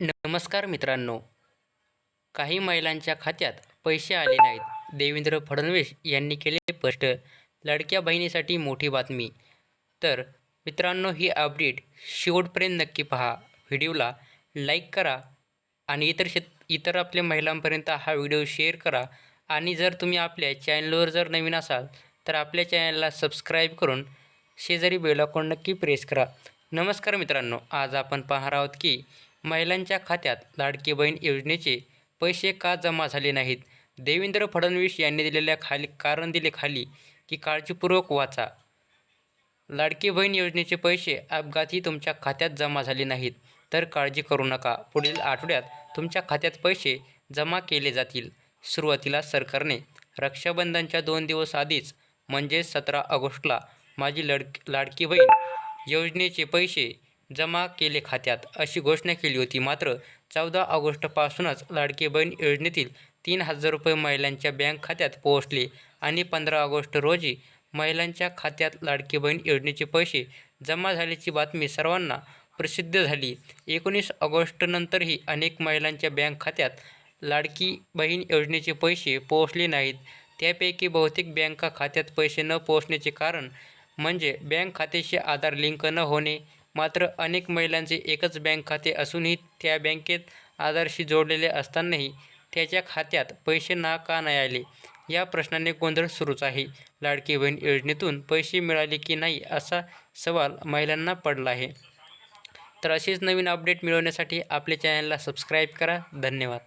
नमस्कार मित्रांनो. काही महिलांच्या खात्यात पैसे आले नाहीत. देवेंद्र फडणवीस यांनी केले स्पष्ट. लाडक्या बहिणीसाठी मोठी बातमी. तर मित्रांनो ही अपडेट शेवटपर्यंत नक्की पहा. व्हिडिओला लाईक करा आणि इतर शेत इतर आपल्या महिलांपर्यंत हा व्हिडिओ शेअर करा. आणि जर तुम्ही आपल्या चॅनलवर जर नवीन असाल तर आपल्या चॅनलला सबस्क्राईब करून शेजारी बेलाकॉन नक्की प्रेस करा. नमस्कार मित्रांनो. आज आपण पाहणार आहोत की महिलांच्या खात्यात लाडकी बहीण योजनेचे पैसे का जमा झाले नाहीत? देवेंद्र फडणवीस यांनी दिलेल्या खाली कारण दिले खाली की काळजीपूर्वक वाचा. लाडकी बहीण योजनेचे पैसे अपघाती तुमच्या खात्यात जमा झाले नाहीत तर काळजी करू नका. पुढील आठवड्यात तुमच्या खात्यात पैसे जमा केले जातील. सुरुवातीला सरकारने रक्षाबंधनच्या दोन दिवस आधीच म्हणजेच सतरा ऑगस्टला माझी लड लाडकी बहीण योजनेचे पैसे जमा केले खात्यात. अशी घोषणा केली होती. मात्र चौदा ऑगस्टपासूनच लाडकी बहीण योजनेतील तीन हजार रुपये महिलांच्या बँक खात्यात पोहोचले आणि पंधरा ऑगस्ट रोजी महिलांच्या खात्यात लाडकी बहीण योजनेचे पैसे जमा झाल्याची बातमी सर्वांना प्रसिद्ध झाली. एकोणीस ऑगस्टनंतरही अनेक महिलांच्या बँक खात्यात लाडकी बहीण योजनेचे पैसे पोहोचले नाहीत. त्यापैकी बहुतेक बँका खात्यात पैसे न पोहोचण्याचे कारण म्हणजे बँक खात्याशी आधार लिंक न होणे मात्र अनेक महिलांचे एकच बँक खाते असूनही त्या बँकेत आधारशी जोडलेले असतानाही त्याच्या खात्यात पैसे ना का नाही आले? या प्रश्नाने गोंधळ सुरूच आहे. लाडकी बहीण योजनेतून पैसे मिळाले की नाही असा सवाल महिलांना पडला आहे. तर असेच नवीन अपडेट मिळवण्यासाठी आपल्या चॅनलला सबस्क्राईब करा. धन्यवाद.